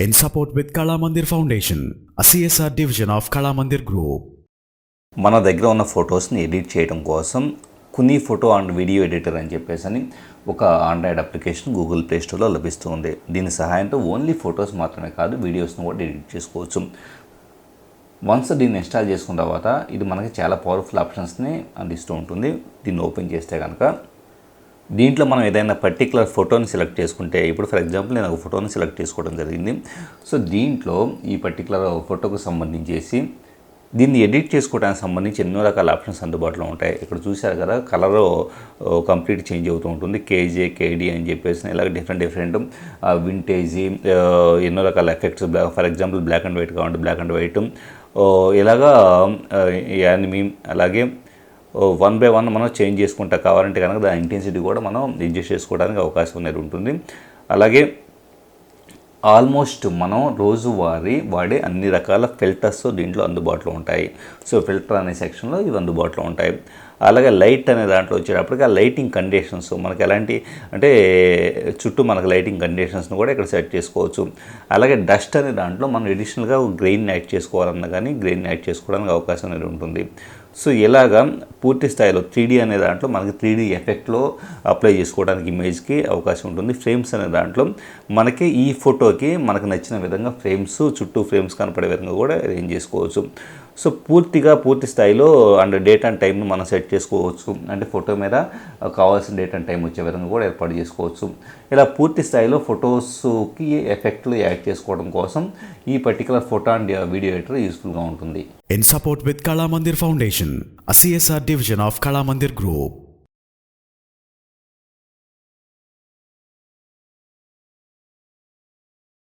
in support with Kala Mandir Foundation, a CSR division of Kala Mandir Group. మన దగ్గర ఉన్న ఫొటోస్ని edit చేయడం కోసం కునీ ఫోటో అండ్ వీడియో ఎడిటర్ అని చెప్పేసి అని ఒక ఆండ్రాయిడ్ అప్లికేషన్ గూగుల్ ప్లే స్టోర్లో లభిస్తుంది దీని సహాయంతో ఓన్లీ ఫొటోస్ మాత్రమే కాదు వీడియోస్ని కూడా ఎడిట్ చేసుకోవచ్చు. వన్స్ దీన్ని ఇన్స్టాల్ చేసుకున్న తర్వాత ఇది మనకి చాలా పవర్ఫుల్ ఆప్షన్స్ని అందిస్తూ ఉంటుంది. దీన్ని ఓపెన్ చేస్తే కనుక దీంట్లో మనం ఏదైనా పర్టికులర్ ఫోటోని సెలెక్ట్ చేసుకుంటే ఇప్పుడు ఫర్ ఎగ్జాంపుల్ నేను ఒక ఫోటోని సెలెక్ట్ చేసుకోవడం జరిగింది. సో దీంట్లో ఈ పర్టికులర్ ఫోటోకు సంబంధించేసి దీన్ని ఎడిట్ చేసుకోవడానికి సంబంధించి ఎన్నో రకాల ఆప్షన్స్ అందుబాటులో ఉంటాయి. ఇక్కడ చూశారు కదా కలర్ కంప్లీట్ చేంజ్ అవుతూ ఉంటుంది. కేజే కేడీ అని చెప్పేసి ఇలాగ డిఫరెంట్ డిఫరెంట్ వింటేజీ ఎన్నో రకాల effects black for example black and white కావాలంటే బ్లాక్ అండ్ వైట్ ఇలాగా యానిమీ అలాగే వన్ బై వన్ మనం చేంజ్ చేసుకుంటా కావాలంటే కనుక దాని ఇంటెన్సిటీ కూడా మనం అడ్జస్ట్ చేసుకోవడానికి అవకాశం అనేది ఉంటుంది. అలాగే ఆల్మోస్ట్ మనం రోజువారీ వాడే అన్ని రకాల ఫిల్టర్స్ దీంట్లో అందుబాటులో ఉంటాయి. సో ఫిల్టర్ అనే సెక్షన్లో ఇవి అందుబాటులో ఉంటాయి. అలాగే లైట్ అనే దాంట్లో వచ్చేటప్పటికి ఆ లైటింగ్ కండిషన్స్ మనకి ఎలాంటి అంటే చుట్టూ మనకు లైటింగ్ కండిషన్స్ని కూడా ఇక్కడ సెట్ చేసుకోవచ్చు. అలాగే డస్ట్ అనే దాంట్లో మనం ఎడిషనల్గా గ్రెయిన్ యాడ్ చేసుకోవాలన్నా కానీ గ్రెయిన్ యాడ్ చేసుకోవడానికి అవకాశం అనేది ఉంటుంది. సో ఇలాగా పూర్తి స్థాయిలో త్రీ అనే దాంట్లో మనకి త్రీ ఎఫెక్ట్లో అప్లై చేసుకోవడానికి ఇమేజ్కి అవకాశం ఉంటుంది. ఫ్రేమ్స్ అనే దాంట్లో మనకి ఈ ఫోటోకి మనకు నచ్చిన విధంగా ఫ్రేమ్స్ చుట్టూ ఫ్రేమ్స్ కనపడే విధంగా కూడా అరేంజ్ చేసుకోవచ్చు. సో పూర్తిగా పూర్తి స్థాయిలో అండ్ డేట్ అండ్ టైంను మనం సెట్ చేసుకోవచ్చు. అంటే ఫోటో మీద కావాల్సిన డేట్ అండ్ టైం వచ్చే విధంగా కూడా ఏర్పాటు చేసుకోవచ్చు. ఇలా పూర్తి స్థాయిలో ఫొటోస్కి ఎఫెక్ట్లు యాడ్ చేసుకోవడం కోసం ఈ particular photo and video editor యూస్ఫుల్గా ఉంటుంది. In support with Kalamandir foundation Foundation, division of Kala Mandir group